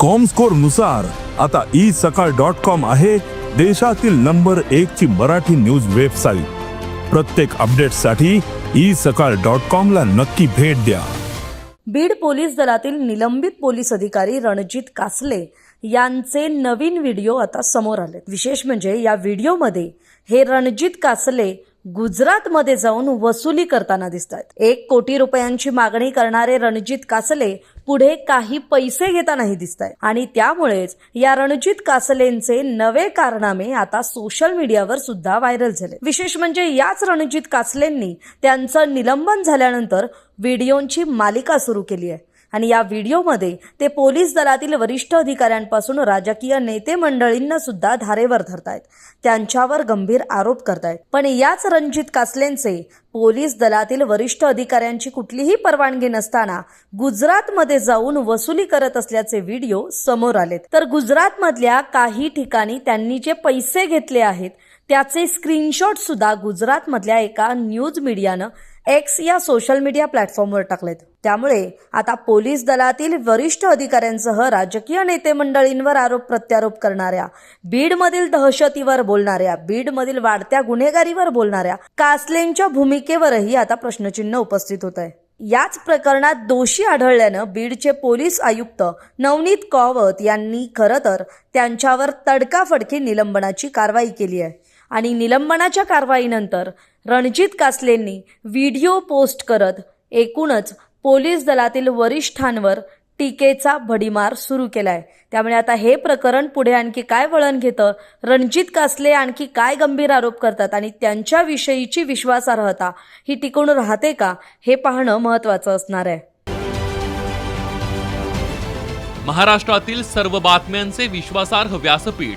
कॉमस्कोरनुसार आता ई सकाळ dot com आहे देशातील नंबर एक ची मराठी न्यूज वेबसाईट प्रत्येक अपडेटसाठी ई सकाळ डॉट कॉम ला नक्की भेट द्या. बीड पोलीस दलातील निलंबित पोलीस अधिकारी रणजित कासले यांचे नवीन व्हिडिओ आता समोर आले विशेष म्हणजे या व्हिडिओमध्ये हे रणजित कासले गुजरातमध्ये जाऊन वसुली करताना दिसत आहेत एक कोटी रुपयांची मागणी करणारे रणजित कासले पुढे काही पैसे घेतानाही दिसत आहे आणि त्यामुळेच या रणजित कासलेंचे नवे कारनामे आता सोशल मीडियावर सुद्धा व्हायरल झाले विशेष म्हणजे याच रणजित कासलेंनी त्यांचं निलंबन झाल्यानंतर व्हिडिओंची मालिका सुरू केली आहे. आणि या व्हिडिओमध्ये ते पोलीस दलातील वरिष्ठ अधिकाऱ्यांपासून राजकीय नेते मंडळींना सुद्धा धारेवर धरतायत. त्यांच्यावर गंभीर आरोप करतायत. पण याच रणजित कासलेंचे पोलीस दलातील वरिष्ठ अधिकाऱ्यांची कुठलीही परवानगी नसताना गुजरातमध्ये जाऊन वसुली करत असल्याचे व्हिडिओ समोर आलेत. तर गुजरातमधल्या काही ठिकाणी त्यांनी जे पैसे घेतले आहेत त्याचे स्क्रीनशॉट सुद्धा गुजरातमधल्या एका न्यूज मीडियानं एक्स या सोशल मीडिया प्लॅटफॉर्मवर टाकलेत. त्यामुळे आता पोलीस दलातील वरिष्ठ अधिकाऱ्यांसह राजकीय नेते मंडळींवर आरोप प्रत्यारोप करणाऱ्या बीडमधील दहशतीवर बोलणाऱ्या बीडमधील वाढत्या गुन्हेगारीवर बोलणाऱ्या कासलेंच्या भूमिकेवरही आता प्रश्नचिन्ह उपस्थित होत आहे. याच प्रकरणात दोषी आढळल्यानं बीडचे पोलीस आयुक्त नवनीत कौवत यांनी खरं तर त्यांच्यावर तडकाफडकी निलंबनाची कारवाई केली आहे. आणि निलंबनाच्या कारवाईनंतर रणजित कासलेंनी व्हिडिओ पोस्ट करत एकूणच पोलीस दलातील वरिष्ठांवर टीकेचा भडीमार सुरू केलाय. त्यामुळे आता हे प्रकरण पुढे आणखी काय वळण घेतं? रणजित कासले आणखी काय गंभीर आरोप करतात आणि त्यांच्याविषयीची विश्वासार्हता ही टिकून राहते का? हे पाहणं महत्त्वाचं असणार आहे. महाराष्ट्रातील सर्व बातम्यांचे विश्वासार्ह व्यासपीठ